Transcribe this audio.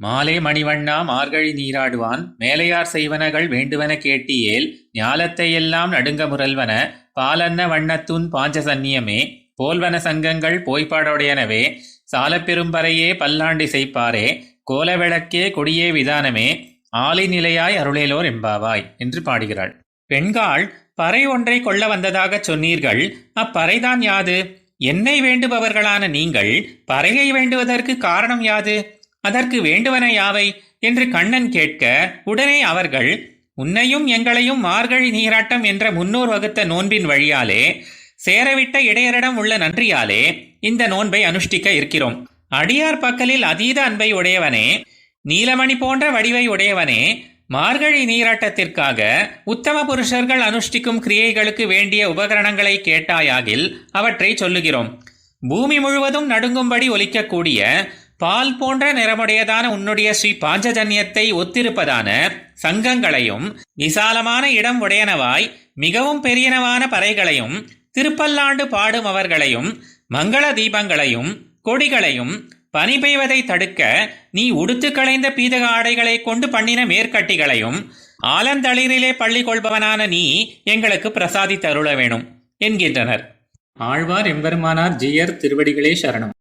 மாலே மணிவண்ணா மார்கழி நீராடுவான். மேலையார் செய்வனகள் வேண்டுவன கேட்டியேல் ஞாலத்தையெல்லாம் நடுங்க முரல்வன பாலன்ன வண்ணத்துன் பாஞ்ச சந்நியமே போல்வன சங்கங்கள் போய்ப்பாடோடையனவே சாலப்பெரும்பறையே பல்லாண்டு செய்ப்பாரே கோலவிளக்கே கொடியே விதானமே ஆலை நிலையாய் அருளேலோர் எம்பாவாய் என்று பாடுகிறாள். பெண்காள் பறை ஒன்றை கொள்ள வந்ததாகச் சொன்னீர்கள் அப்பறைதான் யாது? என்னை வேண்டுபவர்களான நீங்கள் பறையை வேண்டுவதற்கு காரணம் யாது? அதற்கு வேண்டுவன யாவை? என்று கண்ணன் கேட்க உடனே அவர்கள் உன்னையும் எங்களையும் மார்கழி நீராட்டம் என்ற முன்னோர் வகுத்த நோன்பின் வழியாலே சேரவிட்ட இடையரிடம் உள்ள நன்றியாலே இந்த நோன்பை அனுஷ்டிக்க இருக்கிறோம். அடியார் பக்கலில் அதீத அன்பை உடையவனே நீலமணி போன்ற வடிவை உடையவனே மார்கழி நீராட்டத்திற்காக உத்தம புருஷர்கள் அனுஷ்டிக்கும் கிரியைகளுக்கு வேண்டிய உபகரணங்களை கேட்டாயாகில் அவற்றை சொல்லுகிறோம். பூமி முழுவதும் நடுங்கும்படி ஒலிக்கக்கூடிய பால் போன்ற நிறமுடையதான உன்னுடைய ஸ்ரீ பாஞ்சஜன்யத்தை ஒத்திருப்பதான சங்கங்களையும் விசாலமான இடம் உடையனவாய் மிகவும் பெரியனவான பறைகளையும் திருப்பல்லாண்டு பாடும் அவர்களையும் மங்கள தீபங்களையும் கொடிகளையும் பனி பெய்வதை தடுக்க நீ உடுத்து களைந்த பீதக ஆடைகளை கொண்டு பண்ணின மேற்கட்டிகளையும் ஆலந்தளிரிலே பள்ளி கொள்பவனான நீ எங்களுக்கு பிரசாதித்தருள வேணும் என்கின்றனர். ஆழ்வார் எம்பெருமானார் ஜியர் திருவடிகளே சரணம்.